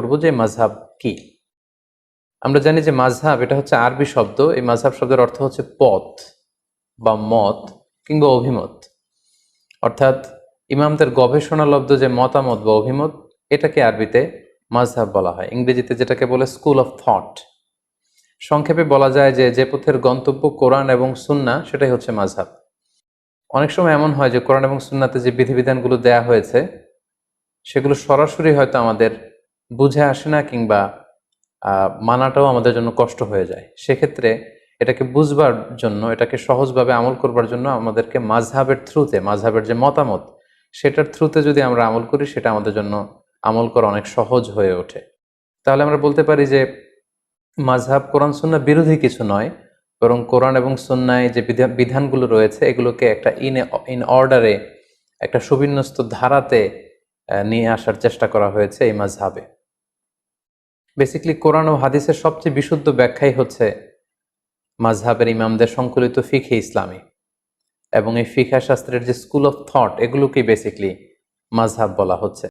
করব যে মাঝহাব কি? আমরা জানি যে মাঝহাব, এটা হচ্ছে আরবি শব্দ। এই মাঝহাব শব্দের অর্থ হচ্ছে পথ বা মত কিংবা অভিমত। অর্থাৎ ইমামদের গবেষণালব্ধ যে মতামত বা অভিমত, এটাকে আরবিতে মাঝহাব বলা হয়। ইংরেজিতে যেটাকে বলে স্কুল অফ থট সংক্ষেপে বলা যায় যে যে পথের গন্তব্য কোরআন এবং সুন্না সেটাই হচ্ছে মাঝহাব। অনেক সময় এমন হয় যে কোরআন এবং সুন্নাতে যে বিধিবিধানগুলো দেয়া হয়েছে, সেগুলো সরাসরি হয়তো আমাদের বুঝে আসে না কিংবা মানাটাও আমাদের জন্য কষ্ট হয়ে যায়। সেক্ষেত্রে এটাকে বুঝবার জন্য, এটাকে সহজভাবে আমল করবার জন্য আমাদেরকে মাঝহাবের থ্রুতে মাঝহাবের যে মতামত, সেটার থ্রুতে যদি আমরা আমল করি, সেটা আমাদের জন্য আমল করা অনেক সহজ হয়ে ওঠে। তাহলে আমরা বলতে পারি যে, মাঝহাব কোরআন সুন্না বিরোধী কিছু নয়, বরং কোরআন এবং সুন্নায় যে বিধা- বিধানগুলো রয়েছে, এগুলোকে একটা ইন ইন অর্ডারে একটা সুবিন্যস্ত ধারাতে নিয়ে আসার চেষ্টা করা হয়েছে এই মাঝহাবে। বেসিক্যালি কোরআন ও হাদিসের সবচেয়ে বিশুদ্ধ ব্যাখ্যাই হচ্ছে মাঝহাবের ইমামদের সংকলিত ফিখে ইসলামী এবং এই ফিখা শাস্ত্রের যে স্কুল অফ থট এগুলোকেই বেসিকলি মাঝহাব বলা হচ্ছে।